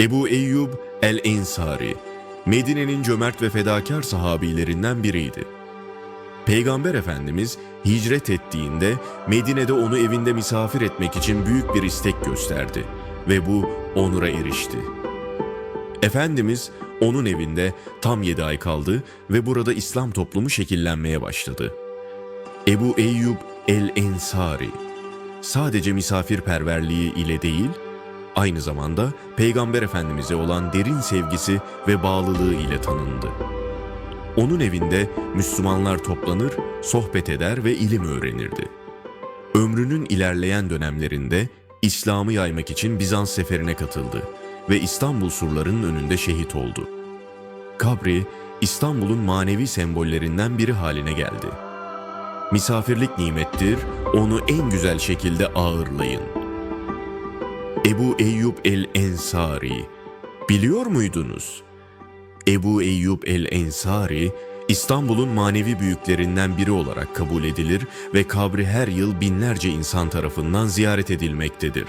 Ebu Eyyub el-Ensari, Medine'nin cömert ve fedakar sahabilerinden biriydi. Peygamber Efendimiz hicret ettiğinde Medine'de onu evinde misafir etmek için büyük bir istek gösterdi ve bu onura erişti. Efendimiz onun evinde tam 7 ay kaldı ve burada İslam toplumu şekillenmeye başladı. Ebu Eyyub el-Ensari sadece misafirperverliği ile değil, aynı zamanda Peygamber Efendimiz'e olan derin sevgisi ve bağlılığı ile tanındı. Onun evinde Müslümanlar toplanır, sohbet eder ve ilim öğrenirdi. Ömrünün ilerleyen dönemlerinde İslam'ı yaymak için Bizans seferine katıldı ve İstanbul surlarının önünde şehit oldu. Kabri, İstanbul'un manevi sembollerinden biri haline geldi. Misafirlik nimettir, onu en güzel şekilde ağırlayın. Ebu Eyyub el-Ensari, biliyor muydunuz? Ebu Eyyub el-Ensari, İstanbul'un manevi büyüklerinden biri olarak kabul edilir ve kabri her yıl binlerce insan tarafından ziyaret edilmektedir.